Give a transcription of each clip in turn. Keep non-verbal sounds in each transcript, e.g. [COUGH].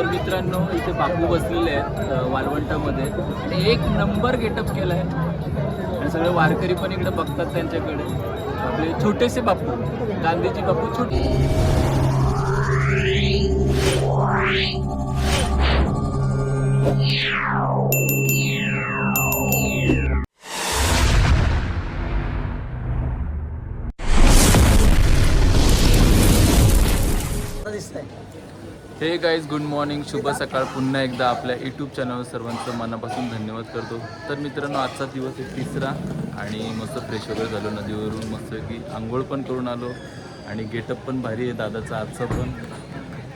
तर मित्रांनो इथे बापू बसलेले आहेत वालवंटामध्ये वाळवंटामध्ये. आणि एक नंबर गेटअप केला आहे. आणि सगळे वारकरी पण इकडे बघतात त्यांच्याकडे. आपले छोटेसे बापू गांधीजी बापू छोटे हे गाईज गुड मॉर्निंग शुभ सकाळ. पुन्हा एकदा आपल्या यूट्यूब चॅनलवर सर्वांचं मनापासून धन्यवाद करतो. तर मित्रांनो आजचा दिवस आहे तिसरा आणि मस्त फ्रेश वगैरे झालो नदीवरून. मस्त की आंघोळ पण करून आलो आणि गेटअप पण भारी आहे दादाचा आजचा पण.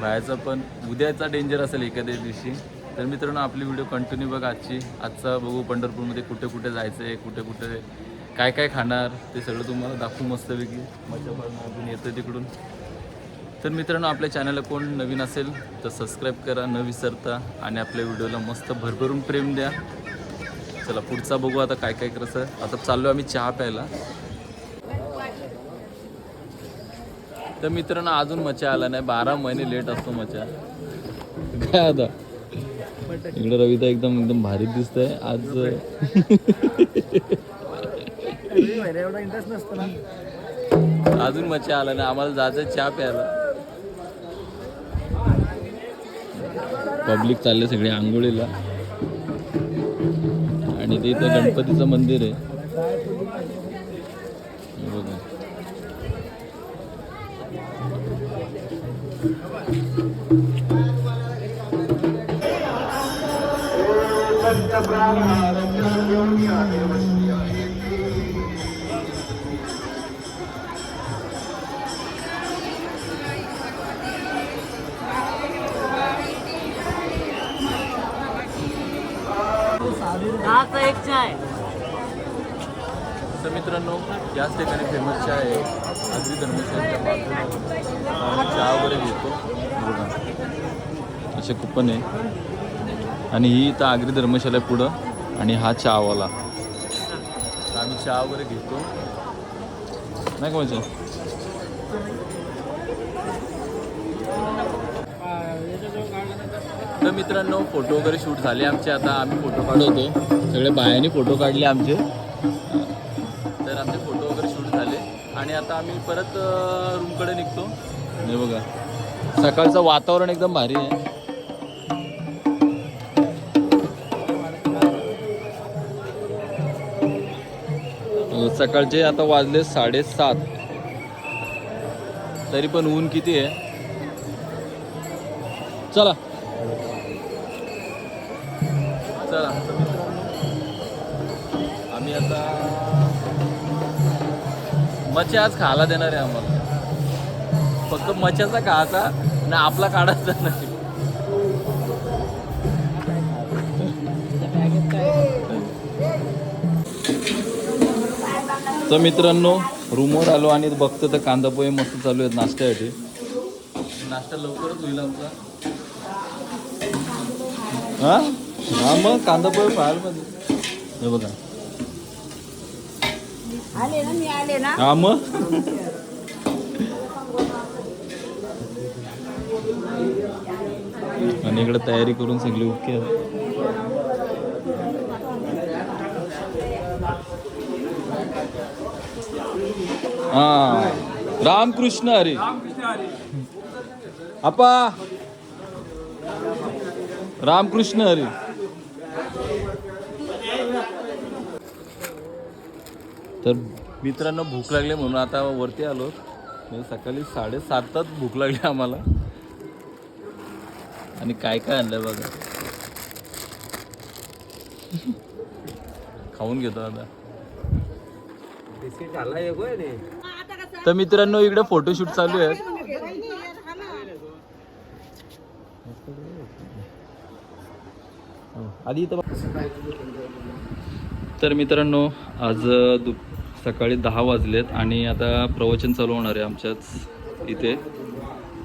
बायाचा पण. उद्याचा डेंजर असेल एखाद्या दिवशी. तर मित्रांनो आपली व्हिडिओ कंटिन्यू बघा आजची. आजचा बघू पंढरपूरमध्ये कुठे कुठे जायचं आहे कुठे कुठे काय काय खाणार ते सगळं तुम्हाला दाखवू मस्तपैकी. मजा पण अजून येतं तिकडून. तर मित्रांनो आपल्या चॅनलला कोण नवीन असेल तर सबस्क्राईब करा न विसरता आणि आपल्या व्हिडिओला मस्त भरभरून प्रेम द्या. चला पुढचा बघू आता काय काय करायचं आता चाललो आम्ही चहा प्यायला. तर मित्रांनो अजून मचा आला नाही. बारा महिने लेट असतो मचा काय आता? इकडे रविता एकदम एकदम भारी आज इंटरेस्ट नसतो ना. अजून मचा आला नाही. आम्हाला जायचं चहा प्यायला. पब्लिक चालले सगळे आंघोळीला. आणि ते इथं गणपतीचं मंदिर आहे. बघा. एक चाय तर मित्रांनो याच ठिकाणी फेमस चहा आहे धर्मशाळेच्या बाजूला आम्ही चहा वगैरे घेतो. बघा असे कुपन आहे. आणि ही इथं आगरी धर्मशाला आहे पुढं आणि हा चहावाला. आम्ही चहा वगैरे घेतो. नाही का म्हणजे तर मित्रांनो फोटो वगैरे शूट झाले आमचे. आता आम्ही फोटो काढवतो सगळे बायांनी फोटो काढले आमचे. तर आमचे फोटो वगैरे शूट झाले. आणि आता आम्ही परत रूमकडे निघतो. हे बघा. सकाळचं वातावरण एकदम भारी आहे. सकाळचे आता वाजले साडेसात. तरी पण ऊन किती आहे? चला. मच्छी आज खायला देणार आहे आम्हाला. फक्त मच्छ्याचा खायचा ना आपला काढायचा नाही. तर मित्रांनो रूमवर आलो आणि बघतो तर कांदा पोहे मस्त चालू आहेत नाश्त्यासाठी. नाश्ता लवकरच होईल आमचा. हा? हा मग कांदा पोहे पाहायला पाहिजे. हे बघा. आले ना मी आले ना. हा मग? आणि इकडे तयारी करून सगळी ओके हा. रामकृष्ण हरी. आपा. रामकृष्ण हरी. तर मित्रांनो भूक लागली म्हणून आता वरती आलो. म्हणजे सकाळी साडेसातच भूक लागली आम्हाला. आणि काय काय आणलंय बघा. खाऊन घेतो आता. तर मित्रांनो इकडे फोटोशूट चालू आहे आधी इथं तर मित्रांनो आज दु सकाळी दहा वाजलेत आणि आता प्रवचन चालू होणार आहे आमच्याच इथे.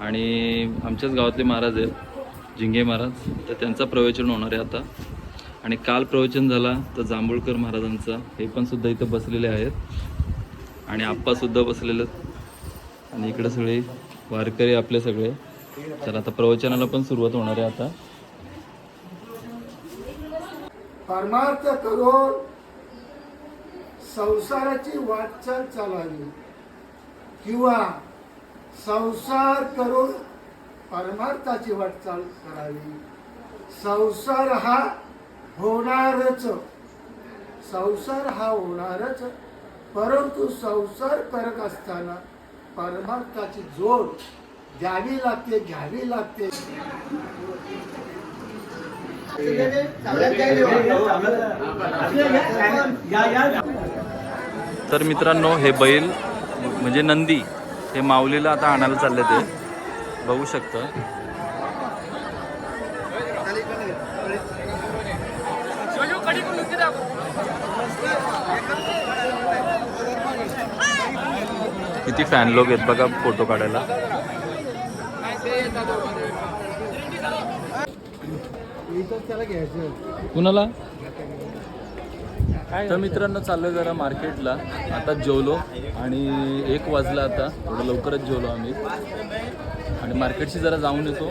आणि आमच्याच गावातले महाराज आहेत झिंगे महाराज. तर त्यांचा प्रवचन होणार आहे आता. आणि काल प्रवचन झाला तर जांभूळकर महाराजांचा. हे पण सुद्धा इथं बसलेले आहेत. आणि आप्पासुद्धा बसलेले आहेत. आणि इकडे सगळे वारकरी आपले सगळे. तर आता प्रवचनाला पण सुरुवात होणार आहे आता. परमार्थ करो संसाराची वाटचाल चालावी. किंवा संसार करून परमार्थाची वाटचाल करावी. संसार हा होणारच. संसार हा होणारच परंतु संसार करत असताना परमार्थाची जोड द्यावी लागते घ्यावी लागते. तर मित्रांनो हे बैल म्हणजे नंदी हे माऊलीला आता आणायला चालले ते. बघू शकतं. किती फॅन लोक आहेत बघा फोटो काढायला. कुणाला? तर मित्रांनो चाललो जरा मार्केटला. आता जेवलो आणि एक वाजला आता. थोडं लवकरच जेवलो आम्ही. आणि मार्केटशी जरा जाऊन येतो.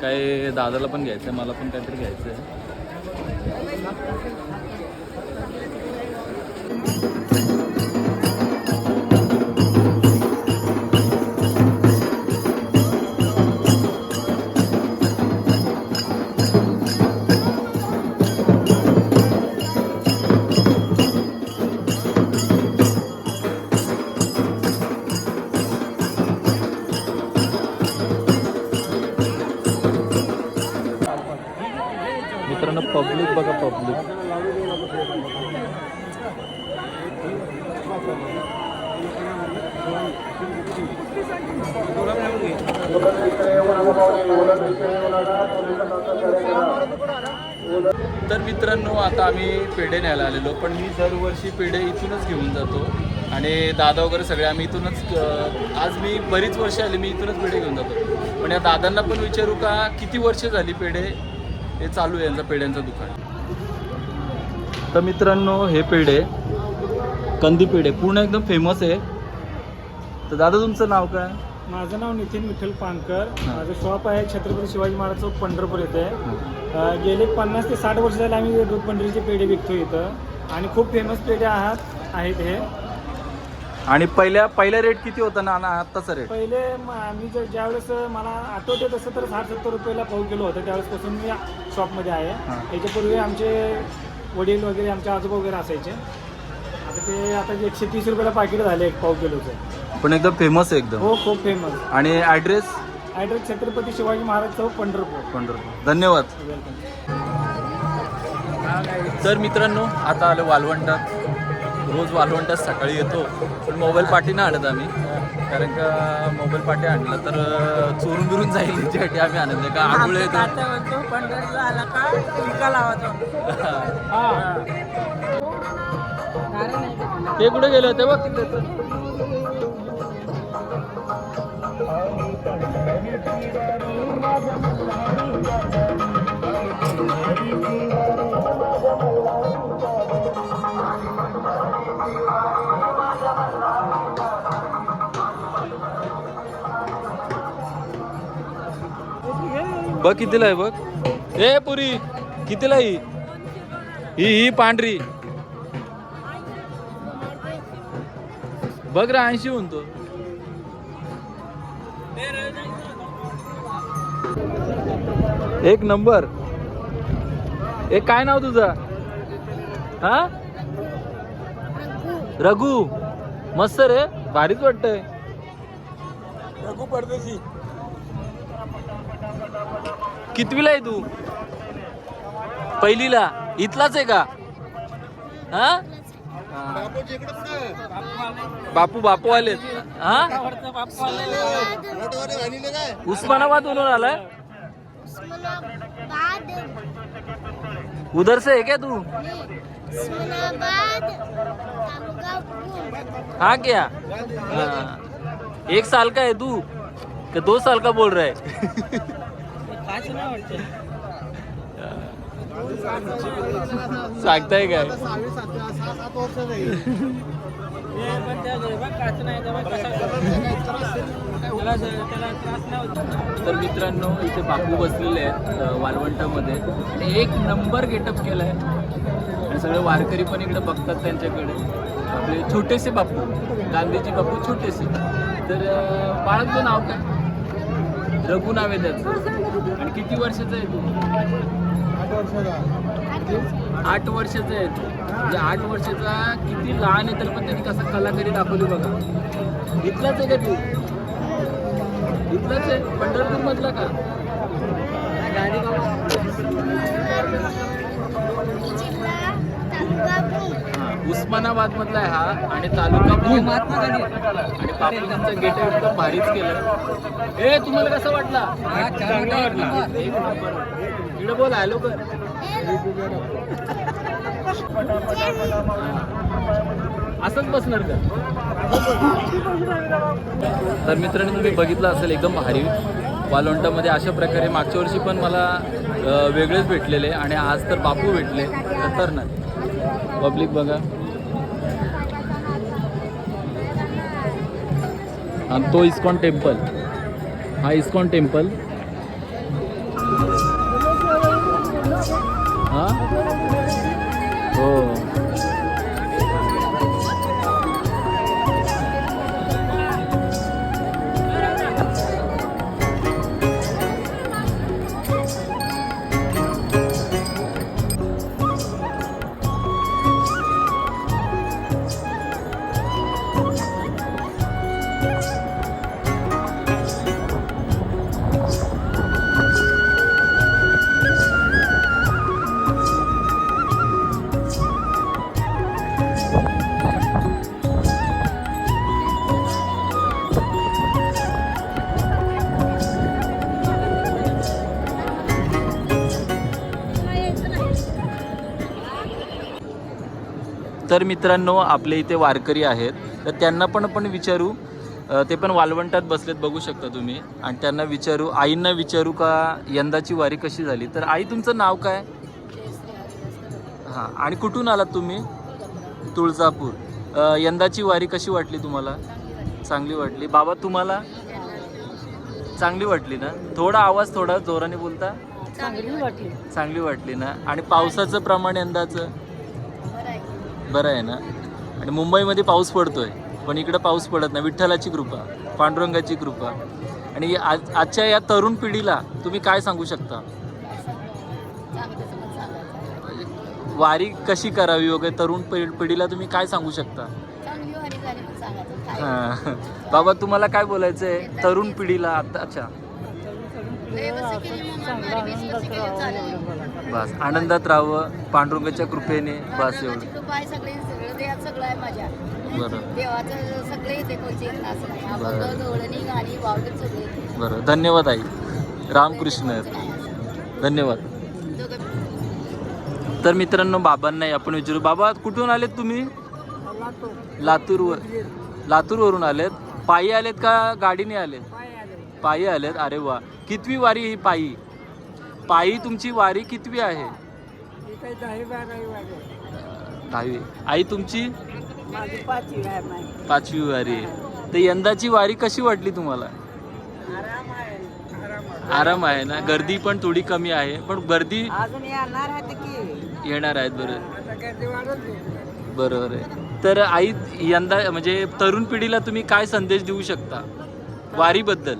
काय दादाला पण घ्यायचं आहे मला पण काहीतरी घ्यायचं आहे आता आम्ही पेढे न्यायला आलेलो पण मी दरवर्षी पेढे इथूनच घेऊन जातो. आणि दादा वगैरे सगळे आम्ही इथूनच आज मी बरीच वर्ष आली मी इथूनच पेढे घेऊन जातो. पण या दादांना पण विचारू का किती वर्ष झाली पेढे? हे चालू आहे यांचं पेढ्यांचं दुकान. तर मित्रांनो हे पेढे कंदी पेढे पूर्ण एकदम फेमस आहे. तर दादा तुमचं नाव काय? माझं नाव नितीन विठ्ठल पानकर. माझं शॉप आहे छत्रपती शिवाजी महाराज चौक पंढरपूर येथे. गेले पन्नास ते साठ वर्ष झाले आम्ही दूध पंढरीचे पेढे विकतो इथं. आणि खूप फेमस पेढे आहात आहेत हे. आणि पहिल्या पहिल्या रेट किती होता ना आणि आत्ताचा रेट पहिले म- आम्ही जर ज्यावेळेस मला आठवते तसं तर साठ सत्तर रुपयाला पाऊ किलो होतं. त्यावेळेसपासून मी शॉपमध्ये आहे. हा. त्याच्यापूर्वी आमचे वडील वगैरे आमचे आजोबा वगैरे असायचे. आता ते आता जे एकशे तीस रुपयाला पाकिट झाले एक पाव किलोचं. पण एकदम फेमस आहे एकदम. हो खूप फेमस आणि ॲड्रेस ॲड्रेस छत्रपती शिवाजी महाराज चौक पंढरपूर. पंढरपूर. धन्यवाद. तर मित्रांनो आता आलो वालवंटात. रोज वालवंटात सकाळी येतो. पण मोबाईल पाठी नाही आणत आम्ही. कारण का मोबाईल पाठी आणला तर चोरून बिरून जाईल याच्यासाठी आम्ही आणत नाही. का आंघोळ येतो? पंढरला आला का? ते कुठे गेले होते बघ? बघ कितीला आहे बघ. ए पुरी कितीला ही? ही ही पांढरी. बघ रा ऐंशी म्हणतो. एक नंबर. एक काय नाव तुझं? हा? रघु. मस्त रे भारीच वाटतंय. रघु परदेशी. कितवीला आहे तू? पहिलीला. इथलाच आहे का? हा? बापू बापू आले हा? उस्मानाबाद वरून आलाय? उधर से है क्या तू? हा हाँ. क्या एक साल का है तू. का दो साल का बोल रहा है? [LAUGHS] सांगताय काय? तर मित्रांनो इथे बापू बसलेले आहेत वालवंटामध्ये आणि एक नंबर गेटअप केलाय. आणि सगळे वारकरी पण इकडे बघतात त्यांच्याकडे. आपले छोटेसे बापू गांधीजी बापू छोटेसे. तर अ, बाळाचं नाव काय? रघु नाव आहे त्याचं आणि किती वर्षाचा आहे तू? आठ वर्षाचा आहे तू. म्हणजे आठ वर्षाचा किती लहान आहे तर पण त्यांनी कसं कलाकारी दाखवली बघा. इथलाच आहे का तू? इथलाच आहे? पंढरपूर मधला का? उस्मानाबाद मधला आहे हा आणि तालुका भूम आणि पापलेचा गेट एकदम भारीच केलं. ए तुम्हाला कसं वाटला? चांगला वाटला. एक नंबर. इकडे बोल हॅलो कर असंच बसणार का? तर मित्रांनो तुम्ही बघितलं असेल एकदम भारी. वालोंटामध्ये अशा प्रकारे मागच्या वर्षी पण मला वेगळेच भेटलेले आणि आज तर बापू भेटले खतरनाक. पब्लिक बघा. आणि तो इस्कॉन टेम्पल. हा इस्कॉन टेम्पल. मित्रांनो आपले इथे वारकरी आहेत. तर त्यांना पण आपण विचारू. ते पण वालवंटात बसलेत बघू शकता तुम्ही. आणि त्यांना विचारू. आईंना विचारू का यंदाची वारी कशी झाली? तर आई तुमचं नाव काय? हां आणि कुठून आलात तुम्ही? तुळजापूर. यंदाची वारी कशी वाटली तुम्हाला? चांगली वाटली. बाबा तुम्हाला? चांगली वाटली ना? थोडा आवाज थोडा जोराने बोलता. चांगली वाटली. चांगली वाटली ना? आणि पावसाचं प्रमाण यंदाचं? बरं आहे ना? आणि मुंबईमध्ये पाऊस पडतोय पण इकडं पाऊस पडत नाही. विठ्ठलाची कृपा पांडुरंगाची कृपा. आणि आज आजच्या या तरुण पिढीला तुम्ही काय सांगू शकता? वारी कशी करावी वगैरे? तरुण पिढ- पिढीला तुम्ही काय सांगू शकता? हां. बाबा तुम्हाला काय बोलायचं आहे तरुण पिढीला आता अच्छा. बस. आनंदात राहावं पांडुरंगाच्या कृपेने बस एवढं. कृपा आहे सगळे सगळं देवात सगळं आहे माझ्या. बरं. देवाचं सगळे येते गवळणी गाणी सगळे धन्यवाद आई. रामकृष्ण धन्यवाद. तर मित्रांनो बाबांना आपण विचारू. बाबा कुठून आलेत तुम्ही? लातूर. लातूरवरून आलेत. पायी आलेत का गाडीने आलेत? पायी आलेत अरे वा. कितवी वारी ही पायी? पायी तुमची वारी कितवी आहे? दहावी आई तुमची? पाचवी वारी आहे. तर यंदाची वारी कशी वाटली तुम्हाला? आराम आहे. ना? गर्दी पण थोडी कमी आहे. पण गर्दी येणार आहेत बरं. आता गर्दी वाढत बरोबर आहे. तर आई यंदा म्हणजे तरुण पिढीला तुम्ही काय संदेश देऊ शकता? वारीबद्दल.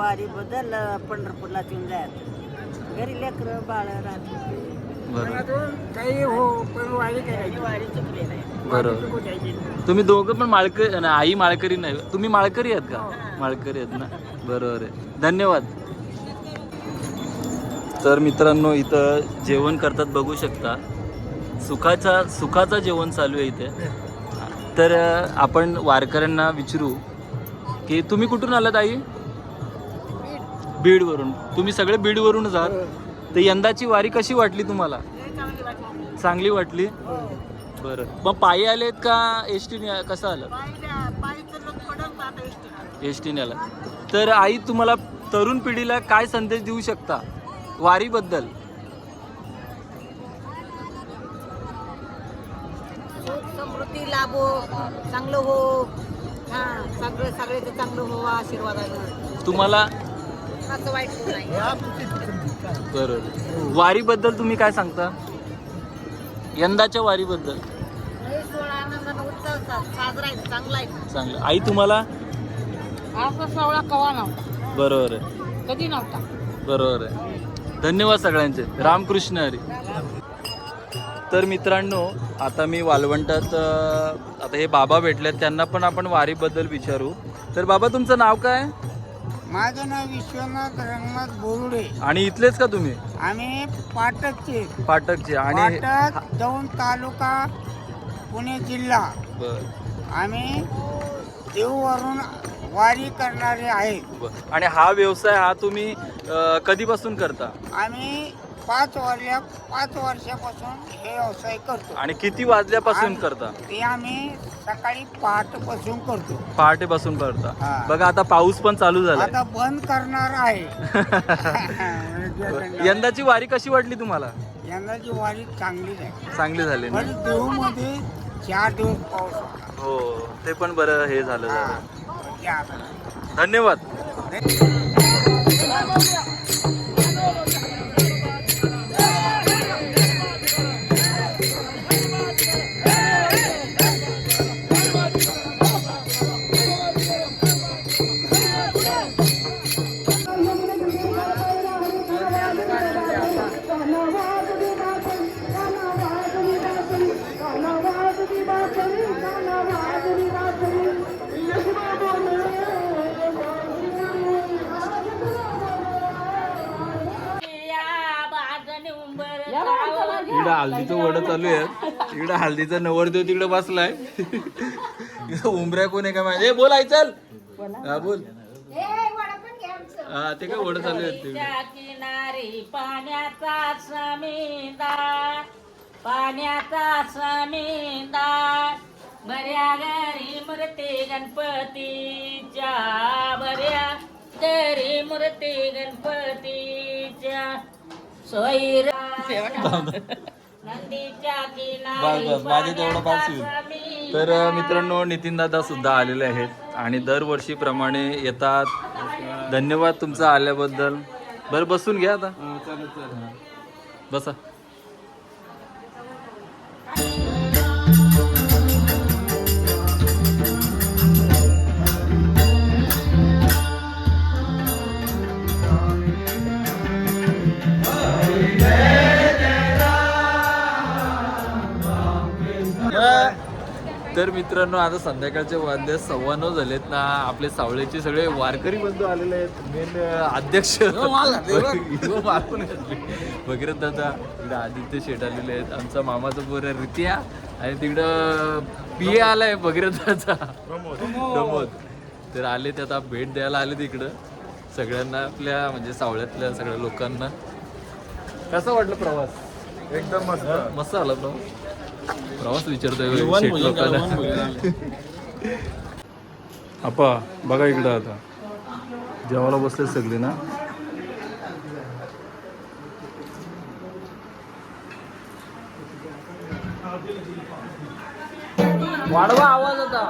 वारी बदल पंढरपूरला येऊन जायचं. घरी लेकरं बाळ राहते बरोबर. काही हो पण वारी करायची वारी चुकली नाही. बरोबर. तुम्ही दोघं पण माळकरी आई माळकरी नाही. तुम्ही माळकरी आहेत का? माळकरी आहेत ना? बरोबर आहे. धन्यवाद. तर मित्रांनो इथं जेवण करतात बघू शकता. सुखाचा सुखाचं जेवण चालू आहे इथे. तर आपण वारकऱ्यांना विचारू की तुम्ही कुठून आलात आई? बीडवरून. तुम्ही सगळे बीडवरूनच आहात. तर यंदाची वारी कशी वाटली तुम्हाला? चांगली वाटली? बरं. मग पायी आलेत का एस टीने कसं आलं? एस टीने आला. तर आई तुम्हाला तरुण पिढीला काय संदेश देऊ शकता वारीबद्दल? समृद्ध लाभो चांगलं हो. हा सगळं सगळ्याचं चांगलं हो आशीर्वादानं तुम्हाला असं वाईट होऊ नाही. बरोबर वारीबद्दल तुम्ही काय सांगता? यंदाच्या वारीबद्दल. हे सोहळा आनंदानं उत्सव सा- साजरा आहे चांगला आहे. चांगलं. आई तुम्हाला? असा सोहळा कवा नव्हता. बरोबर आहे. कधी नव्हता. बरोबर आहे. धन्यवाद सगळ्यांचे. रामकृष्ण हरी. तर मित्रांनो आता मी वालवंटात अ, आता हे बाबा भेटलेत त्यांना पण आपण वारीबद्दल विचारू. तर बाबा तुमचं नाव काय? माझं नाव विश्वनाथ रंगनाथ बोरुडे. आणि इथलेच का तुम्ही? आम्ही पाटकचे. पाटकचे. आणि पाटक दौंड तालुका पुणे जिल्हा. बर. आम्ही देऊवरून वारी करणारे आहेत. बर. आणि हा व्यवसाय हा तुम्ही अ, कधीपासून करता? आम्ही पाच वर्षा पाच वर्षापासून हे व्यवसाय करतो. आणि किती वाजल्यापासून करता? ते आम्ही सकाळी पहाटपासून करतो. पहाटेपासून करता. हा. बघा आता पाऊस पण चालू झालाय. आता बंद करणार आहे. [LAUGHS] यंदाची वारी कशी वाटली तुम्हाला? यंदाची वारी चांगलीच आहे चांगली झाली ना? पण देऊमध्ये चार दिवस पाऊस होता. हो ते पण बरं हे झालं हा. धन्यवाद. इकडं हल्दीचं वड चालू आहे इकडं हल्दीचा नवरदेव तिकडे बसलाय. उमऱ्या कोण आहे का ए, बोल आई चल. हा बोल. हा ते काय वड चालू आहेत त्या किनारी पाण्याचा समिंदा पाण्याचा समिंदा. बऱ्या घरी मूर्ती गणपतीच्या बऱ्या घरी मूर्ती गणपतीच्या. सोयरा किनारी बस बस माझे तेवढं पास होईल. तर मित्रांनो नितीन दादा सुद्धा आलेले आहेत आणि दरवर्षीप्रमाणे येतात. धन्यवाद तुमचं आल्याबद्दल. बरं बसून घ्या आता. हा. बसा. तर मित्रांनो आता संध्याकाळचे वाद्य सव्वा नऊ झालेत ना. आपले सावळेचे सगळे वारकरी बंधू आलेले आहेत. मेन अध्यक्ष. भगीरथ दादा इकडे आदित्य शेठ आलेले आहेत. आमचा मामाचा पोर आहे रितिया. आणि तिकडं पी ए आलाय भगीरथ दादा. प्रमोद. तर आले ते आता भेट द्यायला आले तिकडं सगळ्यांना आपल्या म्हणजे सावळ्यातल्या सगळ्या लोकांना. कसा वाटलं प्रवास? एकदम मस्त. मस्त आला प्रवास? प्रवास विचारतोय आपा बघा इकडं आता. जेवायला बसले सगळे ना? वाढवा आवाज आता.